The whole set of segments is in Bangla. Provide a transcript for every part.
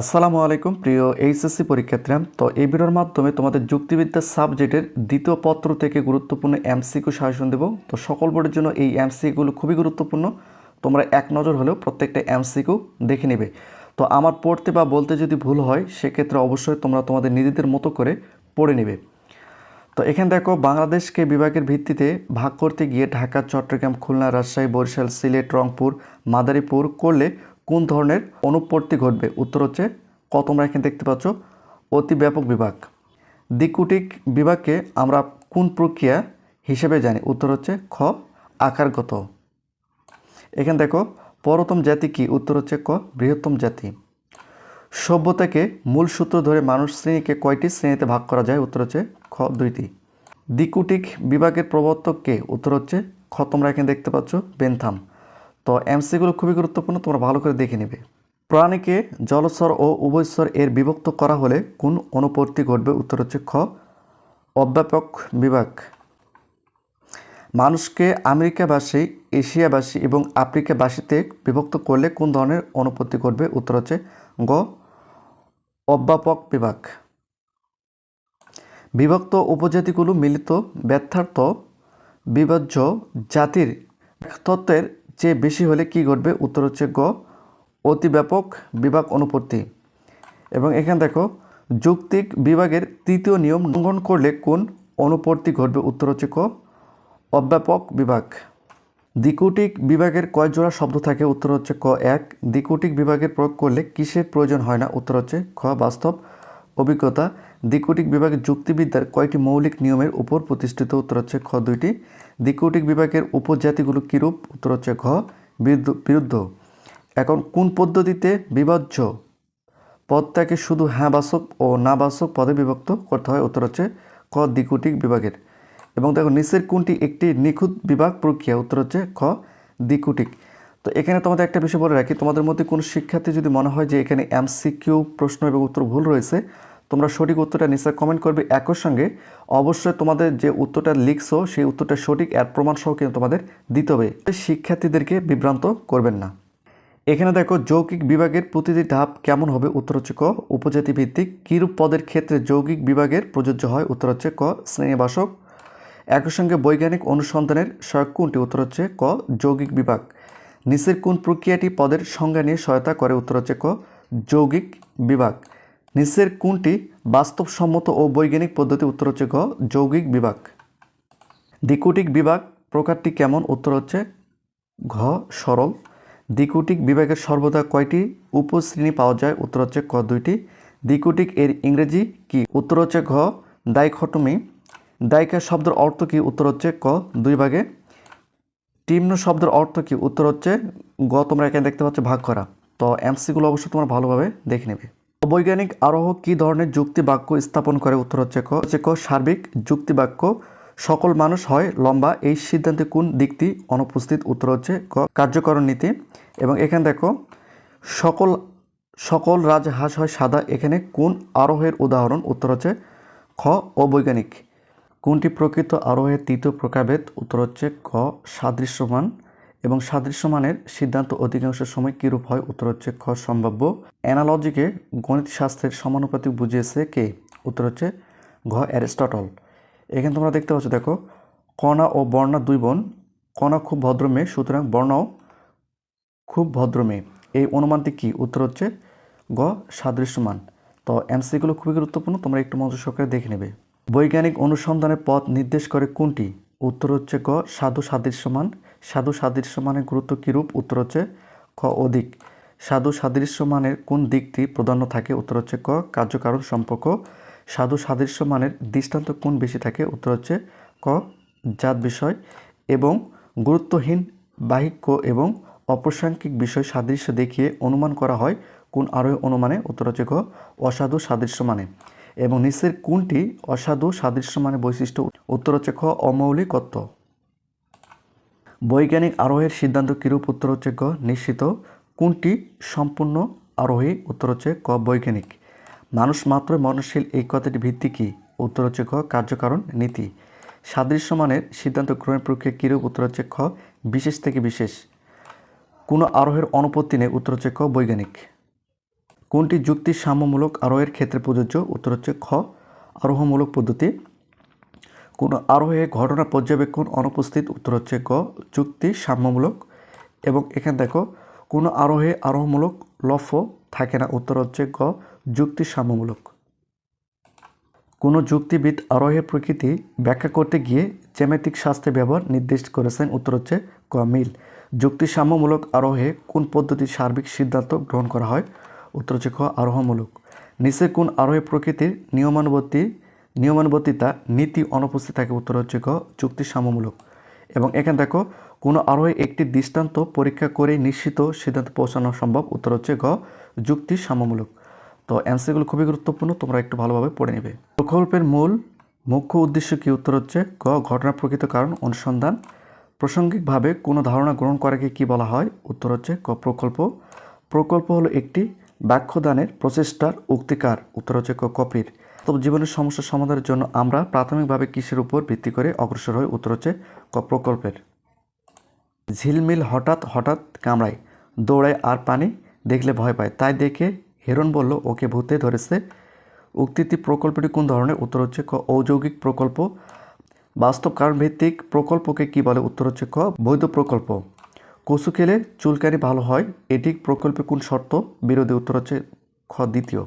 আসসালামু আলাইকুম, প্রিয় এইচএসসি পরীক্ষার্থীরা। তো এই ভিডিওর মাধ্যমে তোমাদের যুক্তিবিদ্যা সাবজেক্টের দ্বিতীয় পত্র থেকে গুরুত্বপূর্ণ এমসিকিউ সাজেশন দেব। তো সকল বোর্ডের জন্য এই এমসিকিউগুলো খুবই গুরুত্বপূর্ণ। তোমরা এক নজর হলেও প্রত্যেকটা এমসিকিউ দেখে নেবে। তো আমার পড়তে বা বলতে যদি ভুল হয়, সেক্ষেত্রে অবশ্যই তোমরা তোমাদের নিজেদের মতো করে পড়ে নেবে। তো এখানে দেখো, বাংলাদেশকে বিভাগের ভিত্তিতে ভাগ করতে গিয়ে ঢাকা, চট্টগ্রাম, খুলনা, রাজশাহী, বরিশাল, সিলেট, রংপুর, মাদারীপুর করলে কোন ধরনের অনুপত্তি ঘটবে? উত্তর হচ্ছে ক তোমরা এখানে দেখতে পাচ্ছ? অতি ব্যাপক বিভাগ। দ্বিকুটিক বিভাগকে আমরা কোন প্রক্রিয়া হিসেবে জানি? উত্তর হচ্ছে, খ, আকারগত। এখানে দেখো, পরতম জাতি কি? উত্তর হচ্ছে, ক, বৃহত্তম জাতি। সভ্যতাকে মূল সূত্র ধরে মানুষ শ্রেণীকে কয়টি শ্রেণীতে ভাগ করা যায়? উত্তর হচ্ছে, খ, দুইটি। দ্বিকুটিক বিভাগের প্রবর্তক কে? উত্তর হচ্ছে, খ, তোমরা এখানে দেখতে পাচ্ছ, বেনথাম। তো এমসিগুলো খুবই গুরুত্বপূর্ণ, তোমরা ভালো করে দেখে নেবে। প্রাণীকে জলস্বর ও উভয়স্বর এর বিভক্ত করা হলে কোন অনুপত্তি ঘটবে উত্তর হচ্ছে খ। অব্যাপক বিভাগ। মানুষকে আমেরিকাবাসী, এশিয়াবাসী এবং আফ্রিকাবাসীতে বিভক্ত করলে কোন ধরনের অনুপত্তি ঘটবে উত্তর হচ্ছে গ। অব্যাপক বিভাগ। বিভক্ত উপজাতিগুলো মিলিত ব্যর্থার্থ বিভাজ্য জাতির তত্ত্বের চেয়ে বেশি হলে কি ঘটবে? উত্তর হচ্ছে গ অতি ব্যাপক বিভাগ অনুপত্তি এবং এখানে দেখো, যৌক্তিক বিভাগের তৃতীয় নিয়ম লঙ্ঘন করলে কোন অনুপত্তি ঘটবে? উত্তর হচ্ছে ক, অব্যাপক বিভাগ। দ্বিকুটিক বিভাগের কয় জোড়া শব্দ থাকে, উত্তর হচ্ছে ক এক। দ্বিকুটিক বিভাগের প্রয়োগ করলে কিসের প্রয়োজন হয় না? উত্তর হচ্ছে খ, বাস্তব। অভিজ্ঞতা, দ্বিকুটিক বিভাগের যুক্তিবিদ্যার কয়টি মৌলিক নিয়মের উপর প্রতিষ্ঠিত উত্তর হচ্ছে খ দুইটি, দ্বিকুটিক বিভাগের উপজাতিগুলো কীরূপ? উত্তর হচ্ছে ঘ, বিরুদ্ধ- বিরুদ্ধ। এখন কোন পদ্ধতিতে বিভাজ্য? পদটাকে শুধু হ্যাঁ বাসক ও না বাসক পদে বিভক্ত করতে হয় উত্তর হচ্ছে ক দ্বিকুটিক বিভাগের। এবং দেখো নিচের কোনটি একটি নিখুঁত বিভাগ প্রক্রিয়া? উত্তর হচ্ছে খ দ্বিকুটিক। তো এখানে তোমাদের একটা বিষয় বলে রাখি, তোমাদের মধ্যে কোনো শিক্ষার্থী যদি মনে হয় যে এখানে এমসিকিউ, প্রশ্ন এবং উত্তর ভুল রয়েছে, তোমরা সঠিক উত্তরটা নিচে কমেন্ট করবে একই সঙ্গে। অবশ্যই তোমাদের যে উত্তরটা লিখছো, সেই উত্তরটা সঠিক এর প্রমাণ সহ কিন্তু তোমাদের দিতে হবে। শিক্ষার্থীদেরকে বিভ্রান্ত করবেন না। এখানে দেখো, যৌগিক বিভাগের প্রতিটি ধাপ কেমন হবে? উত্তর হচ্ছে ক। উপজাতি ভিত্তিক কিরূপ পদের ক্ষেত্রে যৌগিক বিভাগের প্রযোজ্য হয়? উত্তর হচ্ছে ক। শ্রেণীবাসক একই সঙ্গে বৈজ্ঞানিক অনুসন্ধানের সহায়ক কোনটি? উত্তর হচ্ছে ক। যৌগিক বিভাগ। নিচের কোন প্রক্রিয়াটি পদের সংজ্ঞা নিয়ে সহায়তা করে উত্তর হচ্ছে ক যৌগিক বিভাগ? নিচের কোনটি বাস্তবসম্মত ও বৈজ্ঞানিক পদ্ধতি উত্তর হচ্ছে ক যৌগিক বিভাগ? দ্বিকুটিক বিভাগ প্রকারটি কেমন? উত্তর হচ্ছে ঘ, সরল। দ্বিকুটিক বিভাগের সর্বদা কয়টি উপশ্রেণী পাওয়া যায়? উত্তর হচ্ছে ক, দুইটি। দ্বিকুটিক এর ইংরেজি কি? উত্তর হচ্ছে ঘ ডাইখটমি দায়িকা শব্দের অর্থ কি? উত্তর হচ্ছে ক, দুই ভাগে টিম্ন শব্দের অর্থ কি? উত্তর হচ্ছে গ তোমরা এখানে দেখতে পাচ্ছ ভাগ করা। তো এমসিগুলো অবশ্যই তোমরা ভালোভাবে দেখে নেবে। বৈজ্ঞানিক আরোহ কি ধরনের যুক্তি বাক্য স্থাপন করে? উত্তর হচ্ছে ক হচ্ছে ক, সার্বিক যুক্তি বাক্য। সকল মানুষ হয় লম্বা, এই সিদ্ধান্তে কোন দিকটি অনুপস্থিত? উত্তর হচ্ছে ক, কার্যকরণ নীতি। এবং এখানে দেখো, সকল সকল রাজহাঁস হয় সাদা। এখানে কোন আরোহের উদাহরণ? উত্তর হচ্ছে খ, অবৈজ্ঞানিক। কোনটি প্রকৃত আরোহের তৃতীয় প্রকারভেদ? উত্তর হচ্ছে ক, সাদৃশ্যমান এবং সাদৃশ্যমানের সিদ্ধান্ত অধিকাংশ সময় কীরূপ হয়? উত্তর হচ্ছে খ, সম্ভাব্য। অ্যানালজিকে গণিতশাস্ত্রের সমানুপাতিক বুঝিয়েছে কে? উত্তর হচ্ছে ঘ, অ্যারিস্টটল। এখানে তোমরা দেখতে পাচ্ছ, দেখো, কণা ও বর্ণা দুই বোন। কণা খুব ভদ্র মেয়ে, সুতরাং বর্ণাও খুব ভদ্র মেয়ে। এই অনুমানটি কি? উত্তর হচ্ছে গ, সাদৃশ্যমান। তো এমসিগুলো খুবই গুরুত্বপূর্ণ, তোমরা একটু মনোযোগ সহকারে দেখে নেবে। বৈজ্ঞানিক অনুসন্ধানের পথ নির্দেশ করে কোনটি? উত্তর হচ্ছে ক, সাধু সাদৃশ্যমান সাধু সাদৃশ্যমানের গুরুত্ব কীরূপ? উত্তর হচ্ছে খ অধিক। সাধু সাদৃশ্যমানের কোন দিকটি প্রাধান্য থাকে? উত্তর হচ্ছে ক, কার্যকারণ সম্পর্ক। সাধু সাদৃশ্যমানের দৃষ্টান্ত কোন বেশি থাকে? উত্তর হচ্ছে ক, জাত বিষয় এবং গুরুত্বহীন বাহিক্য এবং অপ্রাসঙ্গিক বিষয় সাদৃশ্য দেখিয়ে অনুমান করা হয় কোন আরোহী অনুমানে? উত্তর হচ্ছে ক, অসাধু সাদৃশ্য মানে এবং নিচের কোনটি অসাধু সাদৃশ্য মানে বৈশিষ্ট্য। উত্তর হচ্ছে খ, অমৌলিকত্ব। বৈজ্ঞানিক আরোহের সিদ্ধান্ত কিরূপ? উত্তর হচ্ছে ক নিশ্চিত। কোনটি সম্পূর্ণ আরোহী। উত্তর হচ্ছে ক, বৈজ্ঞানিক। মানুষ মাত্রই মননশীল এই কথাটি ভিত্তি কী? উত্তর হচ্ছে খ, কার্যকারণ, নীতি। সাদৃশ্যমানের সিদ্ধান্ত গ্রহণের প্রক্রিয়া কিরূপ? উত্তর হচ্ছে খ, বিশেষ থেকে বিশেষ। কোনো আরোহের অনুপত্তি নেই। উত্তর হচ্ছে ক, বৈজ্ঞানিক। কোনটি যুক্তি সাম্যমূলক আরোহের ক্ষেত্রে প্রযোজ্য? উত্তর হচ্ছে খ, আরোহমূলক পদ্ধতি। কোনো আরোহে ঘটনা পর্যবেক্ষণ অনুপস্থিত? উত্তর হচ্ছে গ, যুক্তি সাম্যমূলক। এবং এখানে দেখো, কোনো আরোহে আরোহমূলক লফ থাকে না? উত্তর হচ্ছে গ, যুক্তি সাম্যমূলক। কোনো যুক্তিবিদ আরোহের প্রকৃতি ব্যাখ্যা করতে গিয়ে জ্যামিতিক শাস্ত্রের ব্যবহার নির্দেশ করেছেন? উত্তর হচ্ছে ক, মিল। যুক্তি সাম্যমূলক আরোহে কোন পদ্ধতির সার্বিক সিদ্ধান্ত গ্রহণ করা হয়? উত্তর হচ্ছে খ আরোহমূলক। নিচে কোন আরোহে প্রকৃতির নিয়মানুবর্তী, নিয়মানুবর্তিতা নীতি অনুপস্থিত থাকে উত্তর হচ্ছে গ যুক্তি সাম্যমূলক। এবং এখানে দেখো, কোনো আরোহে একটি দৃষ্টান্ত পরীক্ষা করে নিশ্চিত সিদ্ধান্ত পৌঁছানো সম্ভব, উত্তর হচ্ছে গ যুক্তি সাম্যমূলক। তো অ্যান্সারগুলো খুবই গুরুত্বপূর্ণ, তোমরা একটু ভালোভাবে পড়ে নেবে। প্রকল্পের মূল, মুখ্য উদ্দেশ্য কি উত্তর হচ্ছে গ ঘটনা প্রকৃত কারণ, অনুসন্ধান। প্রাসঙ্গিকভাবে কোনো ধারণা গ্রহণ করাকে কি বলা হয়? উত্তর হচ্ছে ক, প্রকল্প। প্রকল্প হলো একটি বাক্যদানের প্রচেষ্টার উক্তিকার উত্তর কপির। তবে জীবনের সমস্যা সমাধানের জন্য আমরা প্রাথমিকভাবে কিসের উপর ভিত্তি করে অগ্রসর হই উত্তর হচ্ছে ক প্রকল্পের? ঝিলমিল হঠাৎ হঠাৎ কামড়ায়, দৌড়ায় আর পানি দেখলে ভয় পায়। তাই দেখে হেরন বলল, ওকে ভূতে ধরেছে। উক্তিটি প্রকল্পটি কোন ধরনের? উত্তর হচ্ছে ক ঔদ্যোগিক প্রকল্প, বাস্তব কারণ ভিত্তিক প্রকল্পকে কি বলে? উত্তর হচ্ছে ক বৈধ প্রকল্প। কচু খেলে চুলকানি ভালো হয় এটি প্রকল্পে কোন শর্ত? বিরোধী উত্তর হচ্ছে খ, দ্বিতীয়।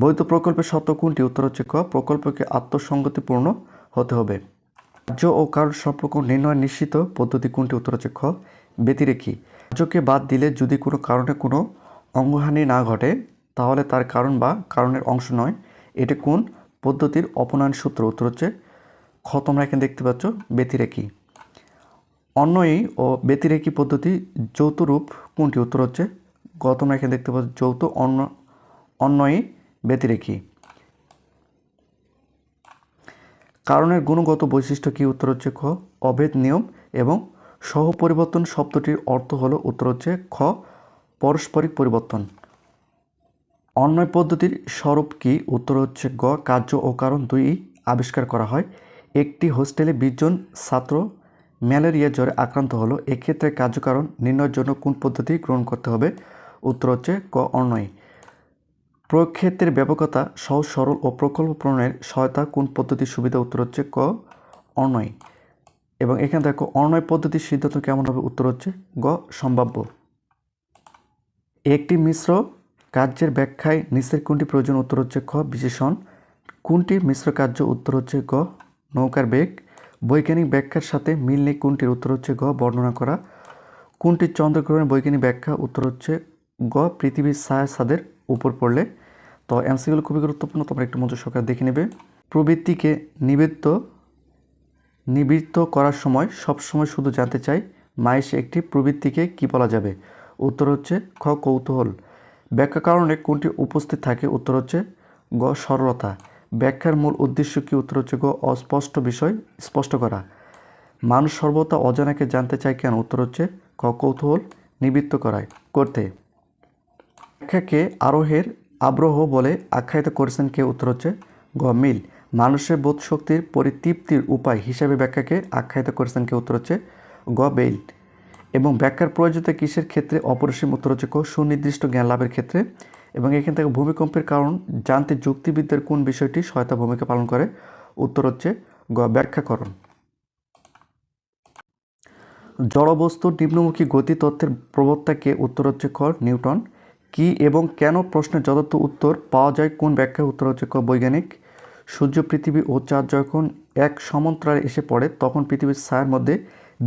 বৈধ প্রকল্পের শর্ত কোনটি? উত্তর হচ্ছে ক, প্রকল্পকে আত্মসঙ্গতিপূর্ণ হতে হবে। রাজ্য ও কারণ সম্পর্ক নির্ণয় নিশ্চিত পদ্ধতি কোনটি? উত্তর হচ্ছে খ ব্যতিরেখী রাজ্যকে বাদ দিলে যদি কোনো কারণে কোনো অঙ্গহানি না ঘটে, তাহলে তার কারণ বা কারণের অংশ নয়। এটি কোন পদ্ধতির অপনয়ন সূত্র উত্তর হচ্ছে খ, তোমরা এখানে দেখতে পাচ্ছ ব্যতিরেখী অন্যয়ী ও ব্যতিরেখী পদ্ধতি যৌথ রূপ কোনটি? উত্তর হচ্ছে গ তোমরা এখানে দেখতে পাচ্ছ যৌথ অন্য অন্যয়ী ব্যতিরেখী কারণের গুণগত বৈশিষ্ট্য কি? উত্তর হচ্ছে খ, অভেদ নিয়ম এবং সহ পরিবর্তন শব্দটির অর্থ হলো, উত্তর হচ্ছে খ, পারস্পরিক পরিবর্তন। অন্যয় পদ্ধতির স্বরূপ কি? উত্তর হচ্ছে গ, কার্য ও কারণ দুই আবিষ্কার করা হয়। একটি হোস্টেলে বিশজন ছাত্র ম্যালেরিয়া জ্বরে আক্রান্ত হলো, এক্ষেত্রে কার্যকারণ নির্ণয়ের জন্য কোন পদ্ধতি গ্রহণ করতে হবে? উত্তর হচ্ছে ক, অন্যয়। প্রয়োগ ক্ষেত্রের ব্যাপকতা, সহজ, সরল ও প্রকল্প প্রণয়নের সহায়তা কোন পদ্ধতির সুবিধা? উত্তর হচ্ছে ক অনয় এবং এখানে দেখো অনয় পদ্ধতির সিদ্ধান্ত কেমন হবে? উত্তর হচ্ছে গ, সম্ভাব্য। একটি মিশ্র কার্যের ব্যাখ্যায় নিচের কোনটি প্রয়োজন? উত্তর হচ্ছে খ, বিশেষণ। কোনটি মিশ্র কার্য? উত্তর হচ্ছে গ, নৌকার বেগ। বৈজ্ঞানিক ব্যাখ্যার সাথে মিল নেই কোনটির, উত্তর হচ্ছে গ, বর্ণনা করা। কোনটি চন্দ্রগ্রহণের বৈজ্ঞানিক ব্যাখ্যা, উত্তর হচ্ছে গ, পৃথিবীর ছায়া ছাদের উপর পড়লে। তো এমসিগুলো খুবই গুরুত্বপূর্ণ, তোমরা একটু মনোযোগ সহকারে দেখে নেবে। প্রবৃত্তিকে নিবৃত্ত নিবৃত্ত করার সময় সব সময় শুধু জানতে চাই মাইসে একটি প্রবৃত্তিকে কি বলা যাবে? উত্তর হচ্ছে খ, কৌতূহল। ব্যাখ্যা কারণে কোনটি উপস্থিত থাকে? উত্তর হচ্ছে গ, সরলতা। ব্যাখ্যার মূল উদ্দেশ্য কি, উত্তর হচ্ছে গ, অস্পষ্ট বিষয় স্পষ্ট করা। মানুষ সর্বদা অজানাকে জানতে চায় কেন? উত্তর হচ্ছে ক, কৌতূহল নিবৃত্ত করায়, করতে। ব্যাখ্যাকে আরোহের আগ্রহ বলে আখ্যায়িত করেছেন কে? উত্তর হচ্ছে গ, মিল। মানুষের বোধ শক্তির পরিতৃপ্তির উপায় হিসাবে ব্যাখ্যাকে আখ্যায়িত করেছেন কে? উত্তর হচ্ছে গ, বেইল। এবং ব্যাখ্যার প্রয়োজনীয়তা কিসের ক্ষেত্রে? অপরিসীম উত্তর হচ্ছে ক, সুনির্দিষ্ট জ্ঞান লাভের ক্ষেত্রে। এবং এখান থেকে ভূমিকম্পের কারণ জানতে যুক্তিবিদ্যার কোন বিষয়টি সহায়তা ভূমিকা পালন করে? উত্তর হচ্ছে গ, ব্যাখ্যাকরণ। জড়বস্তুর নিম্নমুখী গতি তত্ত্বের প্রবক্তাকে উত্তর হচ্ছে খ, নিউটন। কি এবং কেন প্রশ্নের যথার্থ উত্তর পাওয়া যায় কোন ব্যাখ্যা উত্তর হচ্ছে ক, বৈজ্ঞানিক। সূর্য, পৃথিবী ও চাঁদ যখন এক সমান্তরালে এসে পড়ে, তখন পৃথিবীর ছায়ার মধ্যে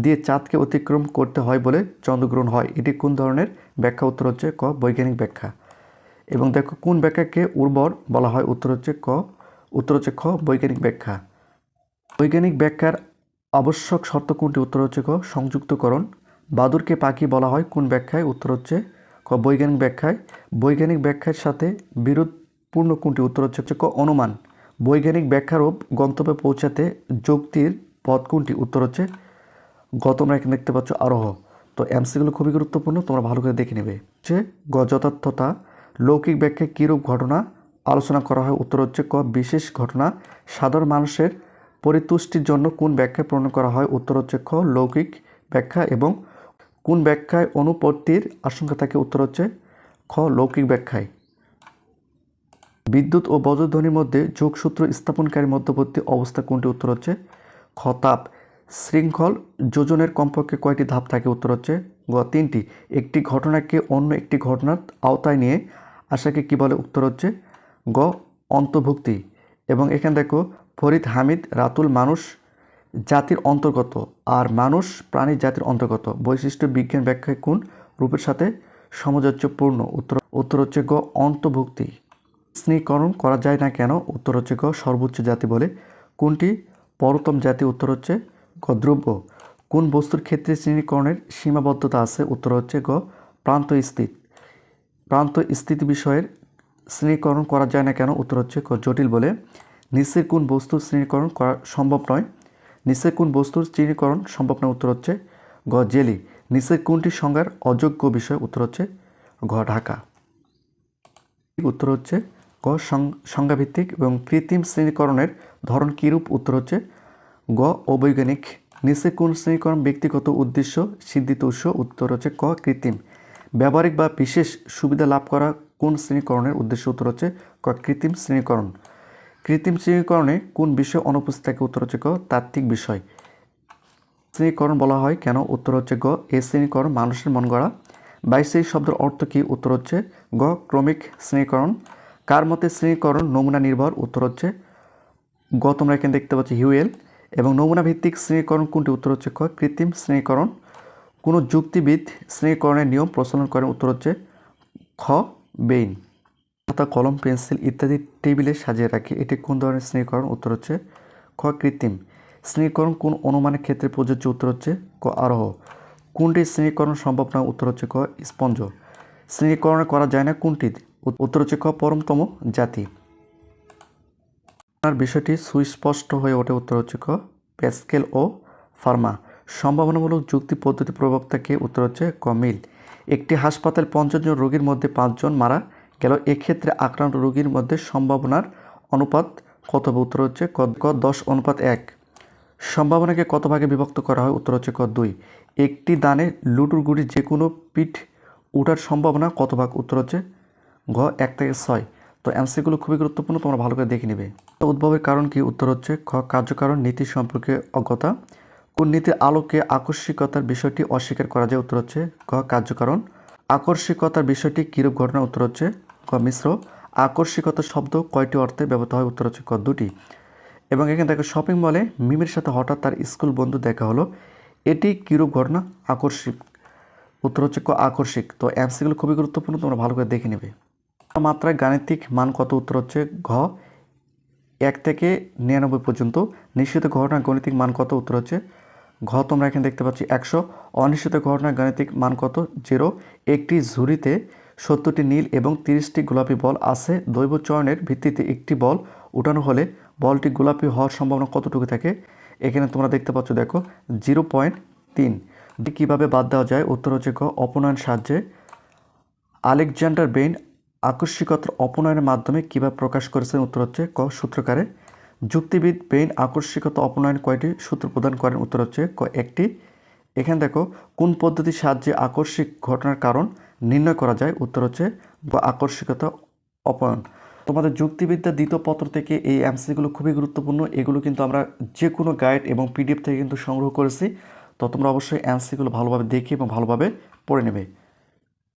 দিয়ে চাঁদকে অতিক্রম করতে হয় বলে চন্দ্রগ্রহণ হয়। এটি কোন ধরনের ব্যাখ্যা উত্তর হচ্ছে ক, বৈজ্ঞানিক ব্যাখ্যা। এবং দেখো কোন ব্যাখ্যাকে উর্বর বলা হয়? উত্তর হচ্ছে ক। উত্তর হচ্ছে খ, বৈজ্ঞানিক ব্যাখ্যা। বৈজ্ঞানিক ব্যাখ্যার আবশ্যক শর্ত কোনটি? উত্তর হচ্ছে ক, সংযুক্তকরণ। বাদুরকে পাখি বলা হয় কোন ব্যাখ্যায়? উত্তর হচ্ছে ক, বৈজ্ঞানিক ব্যাখ্যায়। বৈজ্ঞানিক ব্যাখ্যার সাথে বিরোধপূর্ণ কোনটি? উত্তর হচ্ছে হচ্ছে ক, অনুমান। বৈজ্ঞানিক ব্যাখ্যারূপ গন্তব্যে পৌঁছাতে যুক্তির পথ কোনটি? উত্তর হচ্ছে গ। তোমরা এখানে দেখতে পাচ্ছ আরোহ। তো এমসিগুলো খুবই গুরুত্বপূর্ণ, তোমরা ভালো করে দেখে নেবে। যে গ, যথার্থতা। লৌকিক ব্যাখ্যায় কীরূপ ঘটনা আলোচনা করা হয়? উত্তর হচ্ছে ক, বিশেষ ঘটনা। সাধারণ মানুষের পরিতুষ্টির জন্য কোন ব্যাখ্যা প্রণয়ন করা হয়? উত্তর হচ্ছে খ, লৌকিক ব্যাখ্যা এবং কোন ব্যাখ্যায় অনুপত্তির আশঙ্কা থাকে? উত্তর হচ্ছে খ, লৌকিক ব্যাখ্যায়। বিদ্যুৎ ও বজ্রধ্বনির মধ্যে যোগসূত্র স্থাপনকারী মধ্যবর্তী অবস্থা কোনটি? উত্তর হচ্ছে খতাপ শৃঙ্খল যোজনের কমপক্ষে কয়টি ধাপ থাকে? উত্তর হচ্ছে গ, তিনটি। একটি ঘটনাকে অন্য একটি ঘটনার আওতায় নিয়ে আসাকে কি বলে? উত্তর হচ্ছে গ, অন্তর্ভুক্তি। এবং এখানে দেখো, ফরিদ হামিদ রাতুল মানুষ জাতির অন্তর্গত। আর মানুষ প্রাণী জাতির অন্তর্গত। বৈশিষ্ট্য বিজ্ঞান ব্যাখ্যায় কোন রূপের সাথে সামঞ্জস্যপূর্ণ? উত্তর উত্তর হচ্ছে গ, অন্তর্ভুক্তি। স্নেহীকরণ করা যায় না কেন? উত্তর হচ্ছে গ, সর্বোচ্চ জাতি বলে। কোনটি? পরতম জাতি। উত্তর হচ্ছে গ, দ্রব্য। কোন বস্তুর ক্ষেত্রে শ্রেণীকরণের সীমাবদ্ধতা আছে? উত্তর হচ্ছে গ প্রান্ত স্থিত প্রান্ত স্থিতি বিষয়ের শ্রেণীকরণ করা যায় না কেন? উত্তর হচ্ছে জটিল বলে নিচের কোন বস্তুর শ্রেণীকরণ করা সম্ভব নয়। নিচের কোন বস্তুর শ্রেণীকরণ সম্ভব নয়? উত্তর হচ্ছে গ, জেলি। নিচের কোনটি সংজ্ঞার অযোগ্য বিষয়? উত্তর হচ্ছে ঘ ঢাকা। উত্তর হচ্ছে গ সংজ্ঞাভিত্তিক এবং কৃত্রিম শ্রেণীকরণের ধরন কীরূপ? উত্তর হচ্ছে গ, অবৈজ্ঞানিক। নিচে কোন শ্রেণীকরণ ব্যক্তিগত উদ্দেশ্য, সিদ্ধিত উৎস? উত্তর হচ্ছে ক, কৃত্রিম। ব্যবহারিক বা বিশেষ সুবিধা লাভ করা কোন শ্রেণীকরণের উদ্দেশ্য উত্তর হচ্ছে ক, কৃত্রিম শ্রেণীকরণ। কৃত্রিম শ্রেণীকরণে কোন বিষয় অনুপস্থিত থাকে উত্তর হচ্ছে ক, তাত্ত্বিক বিষয়। শ্রেণীকরণ বলা হয় কেন? উত্তর হচ্ছে গ, এ শ্রেণীকরণ মানুষের মন গড়া। বাইশেই শব্দের অর্থ কী? উত্তর হচ্ছে গ, ক্রমিক শ্রেণীকরণ। কার মতে শ্রেণীকরণ নমুনা নির্ভর? উত্তর হচ্ছে গ, তোমরা এখানে দেখতে পাচ্ছ হিউয়েল। এবং নমুনা ভিত্তিক শ্রেণীকরণ কোনটি? উত্তর হচ্ছে ক, কৃত্রিম শ্রেণীকরণ। কোনো যুক্তিবিদ শ্রেণীকরণের নিয়ম প্রচলন করেন উত্তর হচ্ছে খ, বেইন। খাতা কলম, পেন্সিল ইত্যাদি টেবিলে সাজিয়ে রাখি। এটি কোন ধরনের শ্রেণীকরণ? উত্তর হচ্ছে খ, কৃত্রিম। শ্রেণীকরণ কোন অনুমানের ক্ষেত্রে প্রযোজ্য? উত্তর হচ্ছে ক, আরোহ। কোনটি শ্রেণীকরণ সম্ভব নয়? উত্তর হচ্ছে ক, স্পঞ্জ। শ্রেণীকরণ করা যায় না কোনটি? উত- উত্তর হচ্ছে ক পরমতম জাতি। আপনার বিষয়টি সুস্পষ্ট হয়ে ওঠে। উত্তর হচ্ছে ক, প্যাসকেল ও ফার্মা। সম্ভাবনামূলক যুক্তি পদ্ধতি প্রবক্তাকে উত্তর হচ্ছে ক মিল একটি হাসপাতাল পঞ্চাশ জন রোগীর মধ্যে পাঁচজন মারা গেল। এক্ষেত্রে আক্রান্ত রোগীর মধ্যে সম্ভাবনার অনুপাত কত উত্তর হচ্ছে ক ক দশ, অনুপাত এক। সম্ভাবনাকে কত ভাগে বিভক্ত করা হয়? উত্তর হচ্ছে ক দুই। একটি দানে লুটুর গুড়ি যে কোনো পিঠ উঠার সম্ভাবনা কত ভাগ? উত্তর হচ্ছে ঘ, এক থেকে ছয়। তো এমসিগুলো খুবই গুরুত্বপূর্ণ, তোমরা ভালো করে দেখে নেবে। উদ্ভবের কারণ কি? উত্তর হচ্ছে খ, কার্যকারণ, নীতি সম্পর্কে অজ্ঞতা। কোন নীতির আলোকে আকস্মিকতার বিষয়টি অস্বীকার করা যায়, উত্তর হচ্ছে ক কার্যকারণ। আকস্মিকতার বিষয়টি কিরূপ ঘটনা, উত্তর হচ্ছে ক মিশ্র। আকস্মিকতা শব্দ কয়টি অর্থে ব্যবহৃত হয়, উত্তর হচ্ছে ক, দুটি। এবং এখানে দেখো শপিং মলে মিমির সাথে হঠাৎ তার স্কুল বন্ধু দেখা হলো। এটি কিরূপ ঘটনা? আকর্ষিক উত্তর হচ্ছে ক আকর্ষিক তো অ্যাপসিগুলো খুবই গুরুত্বপূর্ণ, তোমরা ভালো করে দেখে নেবে। মাত্রায় গাণিতিক মান কত, উত্তর হচ্ছে ঘ, এক থেকে নিরানব্বই পর্যন্ত। নিশ্চিত ঘটনা গাণিতিক মান কত, উত্তর হচ্ছে ঘ তোমরা এখানে দেখতে পাচ্ছি একশো। অনিশ্চিত ঘটনার গাণিতিক মান কত? জিরো। একটি ঝুড়িতে সত্তরটি নীল এবং তিরিশটি গোলাপি বল আছে। দৈব চয়নের ভিত্তিতে একটি বল উঠানো হলে বলটি গোলাপি হওয়ার সম্ভাবনা কতটুকু থাকে? এখানে তোমরা দেখতে পাচ্ছ, দেখো, জিরো পয়েন্ট তিন। কীভাবে বাদ দেওয়া যায়? উত্তর হচ্ছে ক, অপনয়ন সাহায্যে। আলেকজান্ডার বেইন আকস্মিকতার অপনয়নের মাধ্যমে কীভাবে প্রকাশ করেছেন? উত্তর হচ্ছে ক, সূত্রকারে। যুক্তিবিদ বেইন আকস্মিকতা অপনয়ন কয়টি সূত্র প্রদান করেন? উত্তর হচ্ছে একটি। এখানে দেখো, কোন পদ্ধতির সাহায্যে আকস্মিক ঘটনার কারণ নির্ণয় করা যায়? উত্তর হচ্ছে আকস্মিকতা অপনয়ন। তোমাদের যুক্তিবিদ্যা দ্বিতীয় পত্র থেকে এই এমসিগুলো খুবই গুরুত্বপূর্ণ। এগুলো কিন্তু আমরা যে কোনো গাইড এবং পিডিএফ থেকে কিন্তু সংগ্রহ করেছি। তো তোমরা অবশ্যই এমসিগুলো ভালোভাবে দেখে এবং ভালোভাবে পড়ে নেবে।